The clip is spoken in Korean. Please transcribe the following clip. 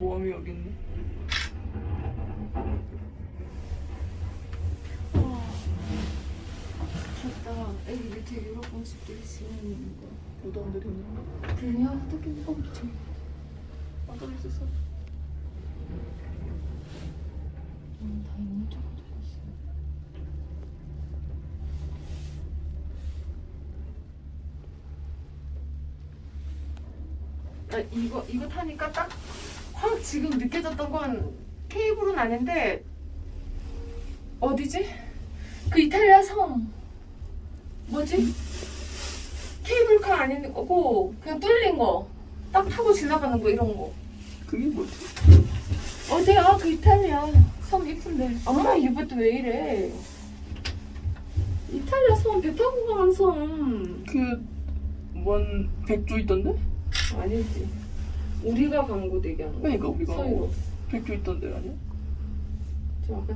모험이 여기 있네. 좋다. 애기 밑에 유럽 공식들이 지내는 거. 무덤들이 있네. 그냥 어떻게 엄청. 아들 있었어. 음, 다 있는 척 하고 있어. 나 이거 이거 타니까 딱 확 지금 느껴졌던 건 케이블은 아닌데 어디지? 그 이탈리아 섬 뭐지? 케이블카 아닌 거고 그냥 뚫린 거 딱 타고 지나가는 거 이런 거 그게 뭐지? 어디야 그 이탈리아 섬 이쁜데 엄마 이것도 왜 이래 이탈리아 섬 배 타고 가는 섬 그뭔 백조 있던데? 아니지 우리가 간곳 얘기하는 거 그러니까 우리가 서유로 백조 있던 데 아니야? 저 아까